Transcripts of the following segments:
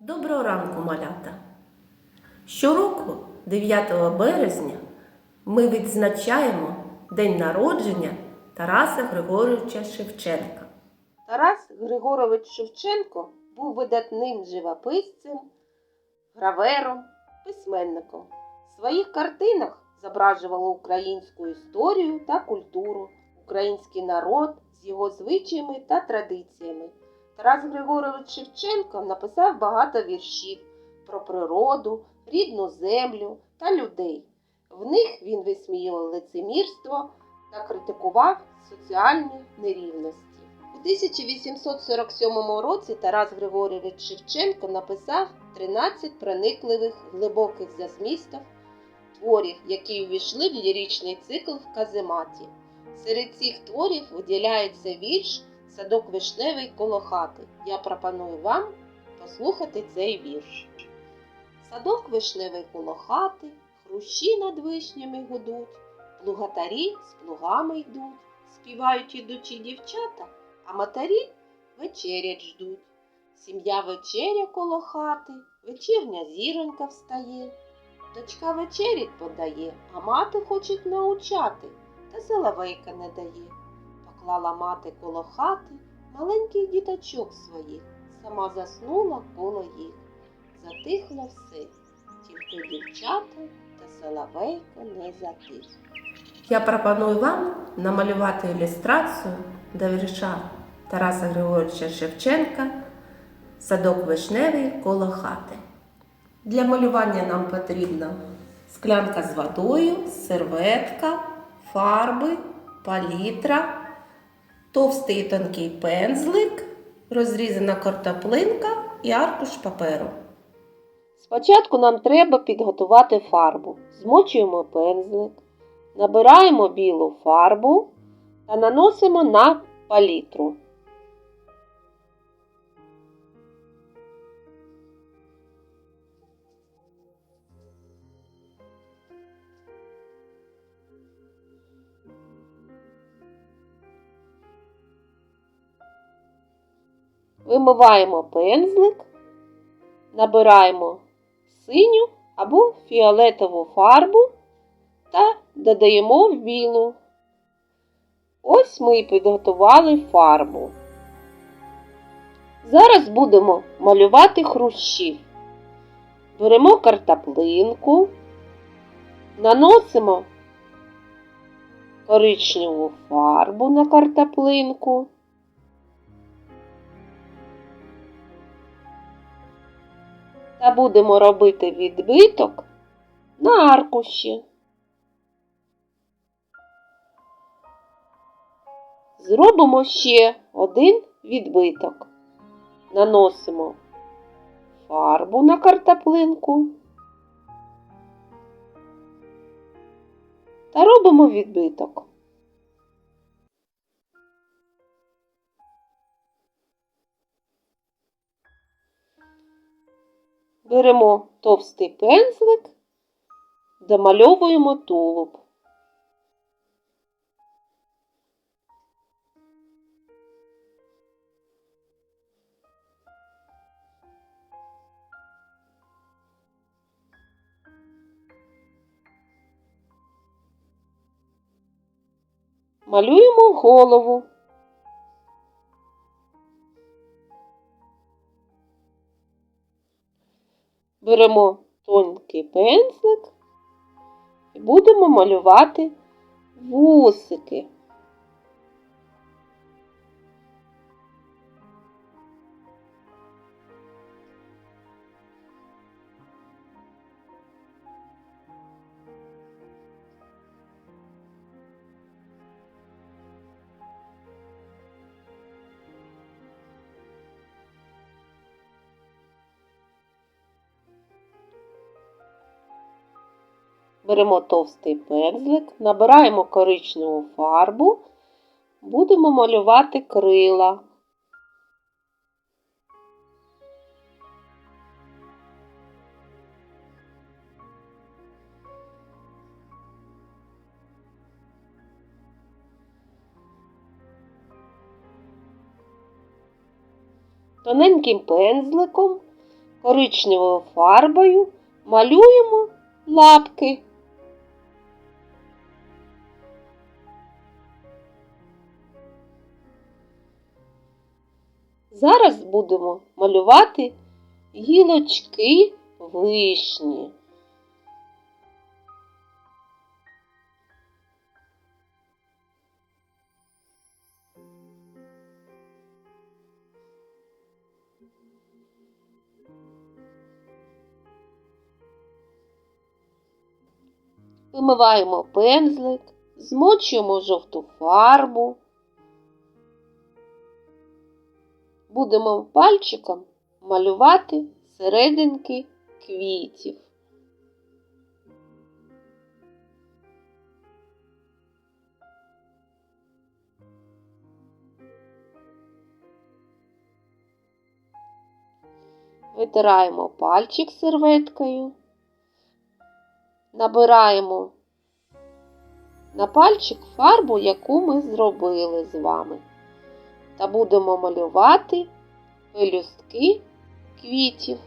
Доброго ранку, малята! Щороку, 9 березня, ми відзначаємо День народження Тараса Григоровича Шевченка. Тарас Григорович Шевченко був видатним живописцем, гравером, письменником. В своїх картинах зображувало українську історію та культуру, український народ з його звичаями та традиціями. Тарас Григорович Шевченко написав багато віршів про природу, рідну землю та людей. В них він висміював лицемірство та критикував соціальні нерівності. У 1847 році Тарас Григорійович Шевченко написав 13 проникливих глибоких за змістів творів, які увійшли в ліричний цикл в казематі. Серед цих творів виділяється вірш Садок вишневий коло хати. Я пропоную вам послухати цей вірш. Садок вишневий коло хати, хрущі над вишнями гудуть, плугатарі з плугами йдуть, співають ідучі дівчата, а матері вечерять ждуть. Сім'я вечеря коло хати, вечірня зіронька встає. Дочка вечерять подає, а мати хоче научати, та соловейка не дає. Поклала мати коло хати маленьких діточок своїх, сама заснула коло їх. Затихло все, тільки дівчата та соловейко не затих. Я пропоную вам намалювати ілюстрацію до вірша Тараса Григоровича Шевченка Садок вишневий коло хати. Для малювання нам потрібна склянка з водою, серветка, фарби, палітра, товстий і тонкий пензлик, розрізана картоплинка і аркуш паперу. Спочатку нам треба підготувати фарбу. Змочуємо пензлик, набираємо білу фарбу та наносимо на палітру. Вимиваємо пензлик, набираємо синю або фіолетову фарбу та додаємо в білу. Ось ми і підготували фарбу. Зараз будемо малювати хрущів. Беремо картоплинку, наносимо коричневу фарбу на картоплинку. Та будемо робити відбиток на аркуші. Зробимо ще один відбиток. Наносимо фарбу на картоплинку та робимо відбиток. Беремо товстий пензлик, домальовуємо тулуб. Малюємо голову. Беремо тонкий пензлик і будемо малювати вусики. Беремо товстий пензлик, набираємо коричневу фарбу, будемо малювати крила. Тоненьким пензликом Коричневою фарбою малюємо лапки. Зараз будемо малювати гілочки вишні. Вимиваємо пензлик, змочуємо жовту фарбу. Будемо пальчиком малювати серединки квітів. Витираємо пальчик серветкою, набираємо на пальчик фарбу, яку ми зробили з вами, та будемо малювати пелюстки квітів.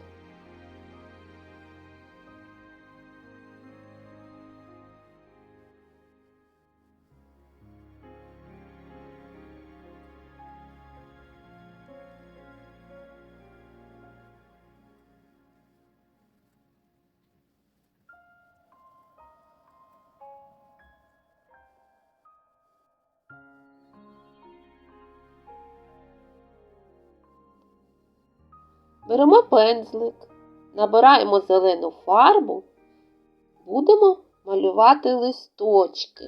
Беремо пензлик, набираємо зелену фарбу, будемо малювати листочки.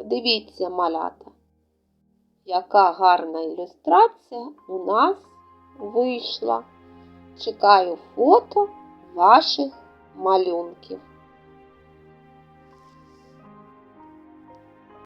Подивіться, малята, яка гарна ілюстрація у нас вийшла. Чекаю фото ваших малюнків.